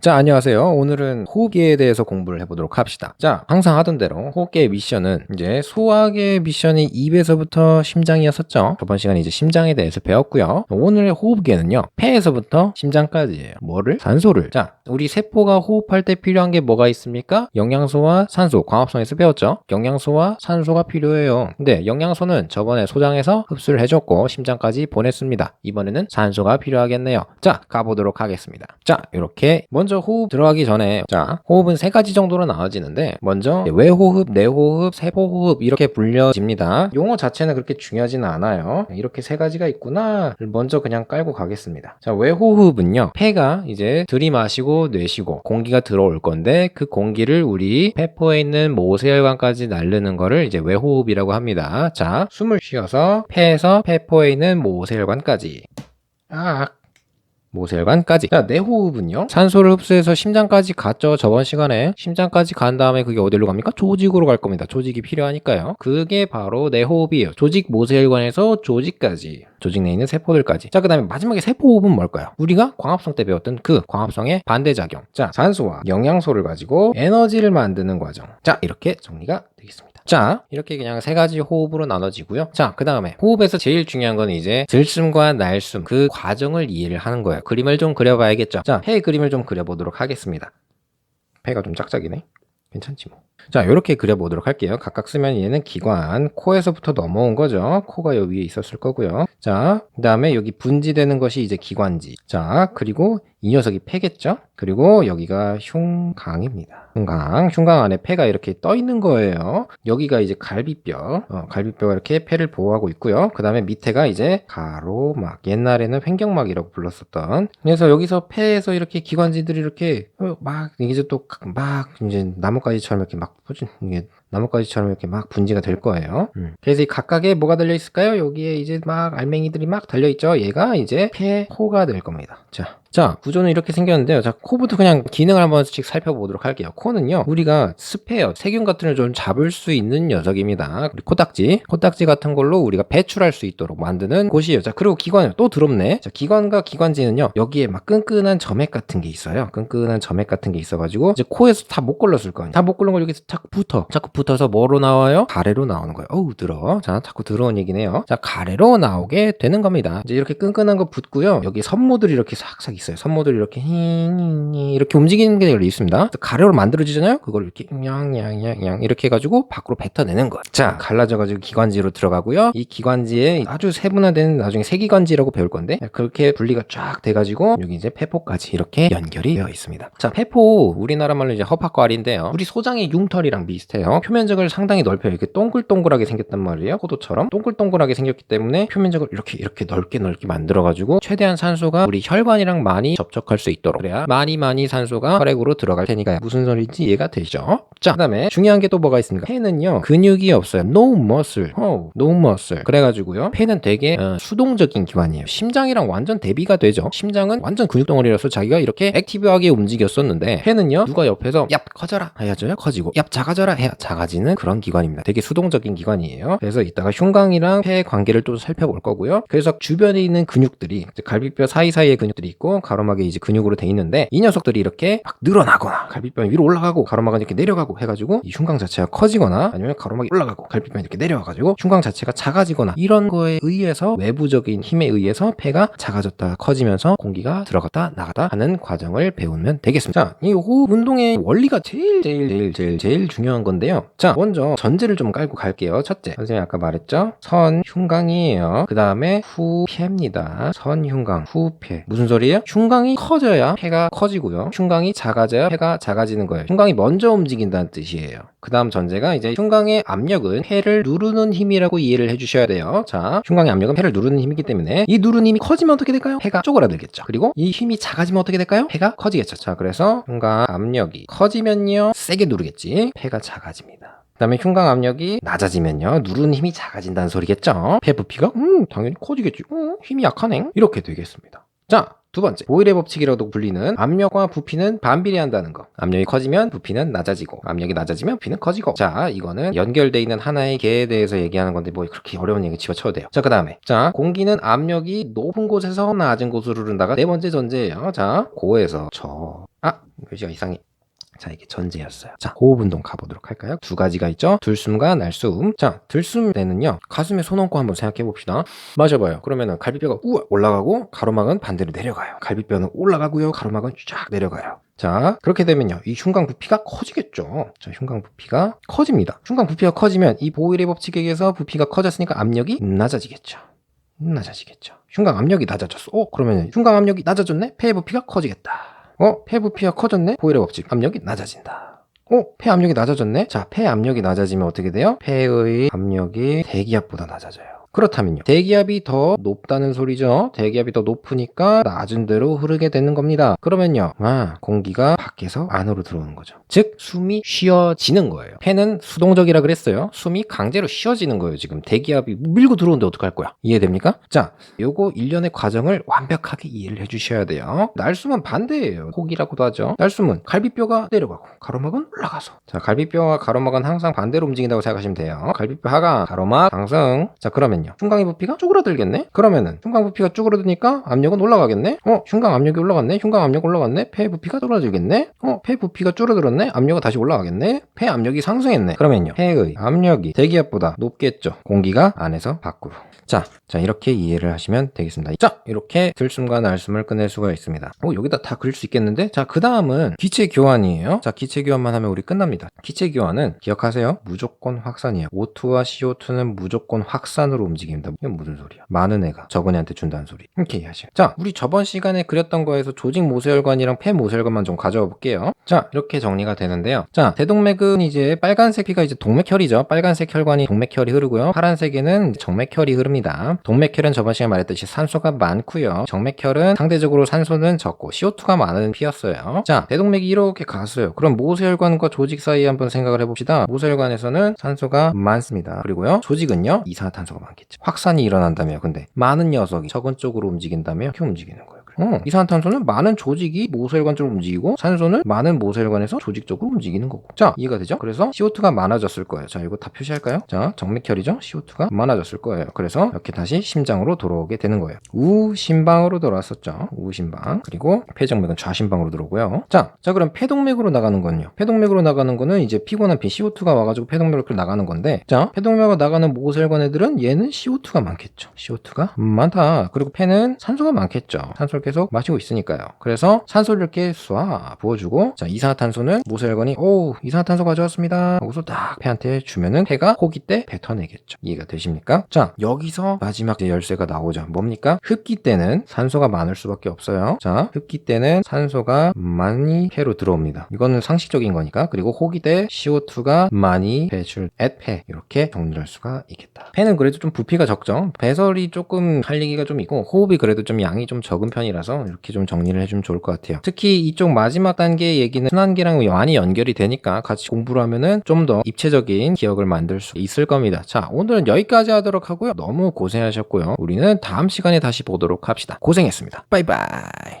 자, 안녕하세요. 오늘은 호흡기에 대해서 공부를 해보도록 합시다. 자, 항상 하던 대로 호흡기의 미션은 이제 소화의 미션이 입에서부터 심장이었었죠. 저번 시간에 이제 심장에 대해서 배웠고요. 오늘의 호흡기에는요, 폐에서부터 심장까지예요. 뭐를? 산소를. 자, 우리 세포가 호흡할 때 필요한 게 뭐가 있습니까? 영양소와 산소, 광합성에서 배웠죠. 영양소와 산소가 필요해요. 근데 영양소는 저번에 소장에서 흡수를 해줬고 심장까지 보냈습니다. 이번에는 산소가 필요하겠네요. 자, 가보도록 하겠습니다. 자, 이렇게 먼저 호흡 들어가기 전에 자, 호흡은 세 가지 정도로 나눠지는데 먼저 외호흡, 내호흡, 세포호흡 이렇게 불려집니다. 용어 자체는 그렇게 중요하지는 않아요. 이렇게 세 가지가 있구나. 먼저 그냥 깔고 가겠습니다. 자, 외호흡은요. 폐가 이제 들이마시고 내쉬고 공기가 들어올 건데 그 공기를 우리 폐포에 있는 모세혈관까지 날르는 거를 이제 외호흡이라고 합니다. 자, 숨을 쉬어서 폐에서 폐포에 있는 모세혈관까지 아, 모세혈관까지. 자, 내 호흡은요. 산소를 흡수해서 심장까지 갔죠. 저번 시간에 심장까지 간 다음에 그게 어디로 갑니까? 조직으로 갈 겁니다. 조직이 필요하니까요. 그게 바로 내 호흡이에요. 조직 모세혈관에서 조직까지. 조직 내에 있는 세포들까지. 자, 그 다음에 마지막에 세포호흡은 뭘까요? 우리가 광합성 때 배웠던 그 광합성의 반대작용. 자, 산소와 영양소를 가지고 에너지를 만드는 과정. 자, 이렇게 정리가 되겠습니다. 자, 이렇게 그냥 세 가지 호흡으로 나눠지고요. 자, 그 다음에 호흡에서 제일 중요한 건 이제 들숨과 날숨 그 과정을 이해를 하는 거예요. 그림을 좀 그려봐야겠죠. 자, 폐 그림을 좀 그려보도록 하겠습니다. 폐가 좀 짝짝이네. 괜찮지 뭐. 자, 이렇게 그려보도록 할게요. 각각 쓰면 얘는 기관, 코에서부터 넘어온 거죠. 코가 여기 위에 있었을 거고요. 자, 그 다음에 여기 분지되는 것이 이제 기관지. 자, 그리고 이 녀석이 폐겠죠? 그리고 여기가 흉강입니다. 흉강. 흉강 안에 폐가 이렇게 떠 있는 거예요. 여기가 이제 갈비뼈. 어, 갈비뼈가 이렇게 폐를 보호하고 있고요. 그 다음에 밑에가 이제 가로막. 옛날에는 횡격막이라고 불렀었던. 그래서 여기서 폐에서 이렇게 기관지들이 이렇게 어, 막 이제 또 막 이제 나뭇가지처럼 이렇게 막 퍼진 이게 나뭇가지처럼 이렇게 막 분지가 될 거예요. 음. 그래서 이 각각에 뭐가 달려 있을까요? 여기에 이제 막 알맹이들이 막 달려 있죠. 얘가 이제 폐, 코가 될 겁니다. 자, 자, 구조는 이렇게 생겼는데요. 자, 코부터 그냥 기능을 한 번씩 살펴보도록 할게요. 코는요, 우리가 스페어, 세균 같은 걸 좀 잡을 수 있는 녀석입니다. 그리고 코딱지, 코딱지 같은 걸로 우리가 배출할 수 있도록 만드는 곳이에요. 자, 그리고 기관은 또 더럽네. 자, 기관과 기관지는요, 여기에 막 끈끈한 점액 같은 게 있어요. 끈끈한 점액 같은 게 있어가지고, 이제 코에서 다 못 걸렀을 거 아니에요. 다 못 걸른 걸 여기서 자꾸 붙어. 자꾸 붙어 서 뭐로 나와요? 가래로 나오는 거예요. 어우, 들어. 자, 자꾸 들어온 얘기네요. 자, 가래로 나오게 되는 겁니다. 이제 이렇게 끈끈한 거 붙고요. 여기 선모들이 이렇게 싹싹 있어요. 선모들이 이렇게 히 이렇게 움직이는 게 있습니다. 가래로 만들어지잖아요. 그걸 이렇게 냥냥냥냥 이렇게 해가지고 밖으로 뱉어내는 거예요. 자, 갈라져가지고 기관지로 들어가고요. 이 기관지에 아주 세분화된 나중에 세기관지라고 배울 건데 그렇게 분리가 쫙 돼가지고 여기 이제 폐포까지 이렇게 연결이 되어 있습니다. 자, 폐포 우리나라 말로 이제 허파과리인데요. 우리 소장의 융털이랑 비슷해요. 표면적을 상당히 넓혀요. 이렇게 동글동글하게 생겼단 말이에요. 포도처럼 동글동글하게 생겼기 때문에 표면적을 이렇게 이렇게 넓게 넓게 만들어가지고 최대한 산소가 우리 혈관이랑 많이 접촉할 수 있도록 그래야 많이 많이 산소가 혈액으로 들어갈 테니까요. 무슨 소리인지 이해가 되죠? 자, 그다음에 중요한 게 또 뭐가 있습니까? 폐는요 근육이 없어요. No muscle. 어, no muscle. 그래가지고요 폐는 되게 어, 수동적인 기관이에요. 심장이랑 완전 대비가 되죠. 심장은 완전 근육 덩어리라서 자기가 이렇게 액티브하게 움직였었는데 폐는요 누가 옆에서 얍 커져라 해야죠 커지고 얍 작아져라 해야 작아 지는 그런 기관입니다. 되게 수동적인 기관이에요. 그래서 이따가 흉강이랑 폐의 관계를 또 살펴볼 거고요. 그래서 주변에 있는 근육들이 갈비뼈 사이사이에 근육들이 있고 가로막에 이제 근육으로 돼 있는데 이 녀석들이 이렇게 막 늘어나거나 갈비뼈 위로 올라가고 가로막은 이렇게 내려가고 해가지고 이 흉강 자체가 커지거나 아니면 가로막이 올라가고 갈비뼈 이렇게 내려와가지고 흉강 자체가 작아지거나 이런 거에 의해서 외부적인 힘에 의해서 폐가 작아졌다 커지면서 공기가 들어갔다 나갔다 하는 과정을 배우면 되겠습니다. 자, 이 호흡 운동의 원리가 제일 제일 제일 제일 제일 중요한 건데요. 자, 먼저 전제를 좀 깔고 갈게요. 첫째, 선생님이 아까 말했죠? 선 흉강이에요. 그 다음에 후폐입니다. 선 흉강, 후폐. 무슨 소리예요? 흉강이 커져야 폐가 커지고요. 흉강이 작아져야 폐가 작아지는 거예요. 흉강이 먼저 움직인다는 뜻이에요. 그 다음 전제가 이제 흉강의 압력은 폐를 누르는 힘이라고 이해를 해주셔야 돼요. 자, 흉강의 압력은 폐를 누르는 힘이기 때문에 이 누르는 힘이 커지면 어떻게 될까요? 폐가 쪼그라들겠죠. 그리고 이 힘이 작아지면 어떻게 될까요? 폐가 커지겠죠. 자, 그래서 흉강 압력이 커지면요 세게 누르겠지. 폐가 작아집니다. 그다음에 흉강 압력이 낮아지면요 누르는 힘이 작아진다는 소리겠죠. 폐 부피가 음 당연히 커지겠지. 어, 힘이 약하네. 이렇게 되겠습니다. 자. 두 번째, 보일의 법칙이라고 불리는 압력과 부피는 반비례한다는 거. 압력이 커지면 부피는 낮아지고, 압력이 낮아지면 부피는 커지고. 자, 이거는 연결돼 있는 하나의 개에 대해서 얘기하는 건데 뭐 그렇게 어려운 얘기 집어쳐도 돼요. 자, 그 다음에, 자, 공기는 압력이 높은 곳에서 낮은 곳으로 흐른다가 네 번째 전제예요. 자, 고에서 저. 아, 표시가 이상해. 자, 이게 전제였어요. 자, 호흡 운동 가보도록 할까요? 두 가지가 있죠. 들숨과 날숨. 자, 들숨 때는요. 가슴에 손 얹고 한번 생각해 봅시다. 맞아봐요. 그러면은 갈비뼈가 우와 올라가고 가로막은 반대로 내려가요. 갈비뼈는 올라가고요. 가로막은 쫙 내려가요. 자, 그렇게 되면요. 이 흉곽 부피가 커지겠죠. 자, 흉곽 부피가 커집니다. 흉곽 부피가 커지면 이 보일의 법칙에 의해서 부피가 커졌으니까 압력이 낮아지겠죠. 낮아지겠죠. 흉곽 압력이 낮아졌어. 어, 그러면 흉곽 압력이 낮아졌네? 폐의 부피가 커지겠다. 어, 폐 부피가 커졌네? 보일의 법칙. 압력이 낮아진다. 어, 폐 압력이 낮아졌네? 자, 폐 압력이 낮아지면 어떻게 돼요? 폐의 압력이 대기압보다 낮아져요. 그렇다면요. 대기압이 더 높다는 소리죠. 대기압이 더 높으니까 낮은 대로 흐르게 되는 겁니다. 그러면요. 아, 공기가 밖에서 안으로 들어오는 거죠. 즉, 숨이 쉬어지는 거예요. 폐는 수동적이라 그랬어요. 숨이 강제로 쉬어지는 거예요. 지금 대기압이 밀고 들어오는데 어떡할 거야? 이해됩니까? 자, 요거 일련의 과정을 완벽하게 이해를 해주셔야 돼요. 날숨은 반대예요. 혹이라고도 하죠. 날숨은 갈비뼈가 내려가고 가로막은 올라가서. 자, 갈비뼈와 가로막은 항상 반대로 움직인다고 생각하시면 돼요. 갈비뼈 하강, 가로막 상승. 자, 그러면 요. 흉곽의 부피가 쭈그러들겠네? 그러면은 흉곽 부피가 쭈그러드니까 압력은 올라가겠네? 어, 흉곽 압력이 올라갔네? 흉곽 압력 올라갔네? 폐 부피가 떨어지겠네? 어, 폐 부피가 줄어들었네? 압력은 다시 올라가겠네? 폐 압력이 상승했네? 그러면요. 폐의 압력이 대기압보다 높겠죠. 공기가 안에서 밖으로. 자, 자, 이렇게 이해를 하시면 되겠습니다. 자, 이렇게 들숨과 날숨을 끝낼 수가 있습니다. 어, 여기다 다 그릴 수 있겠는데? 자, 그 다음은 기체 교환이에요. 자, 기체 교환만 하면 우리 끝납니다. 기체 교환은 기억하세요. 무조건 확산이에요. O2와 CO2는 무조건 확산으로 움직입니다. 이건 무슨 소리야? 많은 애가 적은 애한테 준다는 소리. 이렇게 이해하시면. 자, 우리 저번 시간에 그렸던 거에서 조직 모세혈관이랑 폐 모세혈관만 좀 가져와 볼게요. 자, 이렇게 정리가 되는데요. 자, 대동맥은 이제 빨간색 피가 이제 동맥혈이죠. 빨간색 혈관이 동맥혈이 흐르고요. 파란색에는 정맥혈이 흐릅니다. 동맥혈은 저번 시간에 말했듯이 산소가 많고요. 정맥혈은 상대적으로 산소는 적고 CO2가 많은 피였어요. 자, 대동맥이 이렇게 갔어요. 그럼 모세혈관과 조직 사이에 한번 생각을 해봅시다. 모세혈관에서는 산소가 많습니다. 그리고요, 조직은요, 이산화탄소가 많 겠죠. 확산이 일어난다며. 근데 많은 녀석이 적은 쪽으로 움직인다며 이렇게 움직이는 거예요. 어, 이산화탄소는 많은 조직이 모세혈관 쪽으로 움직이고 산소는 많은 모세혈관에서 조직 쪽으로 움직이는 거고. 자, 이해가 되죠? 그래서 CO2가 많아졌을 거예요. 자, 이거 다 표시할까요? 자, 정맥혈이죠? CO2가 많아졌을 거예요. 그래서 이렇게 다시 심장으로 돌아오게 되는 거예요. 우심방으로 돌아왔었죠. 우심방. 그리고 폐정맥은 좌심방으로 들어오고요. 자, 자 그럼 폐동맥으로 나가는 건요. 폐동맥으로 나가는 거는 이제 피곤한 피 CO2가 와가지고 폐동맥으로 나가는 건데, 자, 폐동맥으로 나가는 모세혈관 애들은 얘는 CO2가 많겠죠. CO2가 많다. 그리고 폐는 산소가 많겠죠. 산소 를 계속 마시고 있으니까요. 그래서 산소를 이렇게 쏴 부어주고, 자, 이산화탄소는 모세혈관이 오 이산화탄소 가져왔습니다. 하고서 딱 폐한테 주면은 폐가 호기 때 뱉어내겠죠. 이해가 되십니까? 자, 여기서 마지막 열쇠가 나오죠. 뭡니까? 흡기 때는 산소가 많을 수밖에 없어요. 자, 흡기 때는 산소가 많이 폐로 들어옵니다. 이거는 상식적인 거니까. 그리고 호기 때 CO2가 많이 배출, at 폐 이렇게 정리할 수가 있겠다. 폐는 그래도 좀 부피가 적죠. 배설이 조금 할 얘기가 좀 있고 호흡이 그래도 좀 양이 좀 적은 편 이라서 이렇게 좀 정리를 해주면 좋을 것 같아요. 특히 이쪽 마지막 단계 얘기는 순환기랑 많이 연결이 되니까 같이 공부를 하면은 좀 더 입체적인 기억을 만들 수 있을 겁니다. 자, 오늘은 여기까지 하도록 하고요. 너무 고생하셨고요. 우리는 다음 시간에 다시 보도록 합시다. 고생했습니다. 바이바이.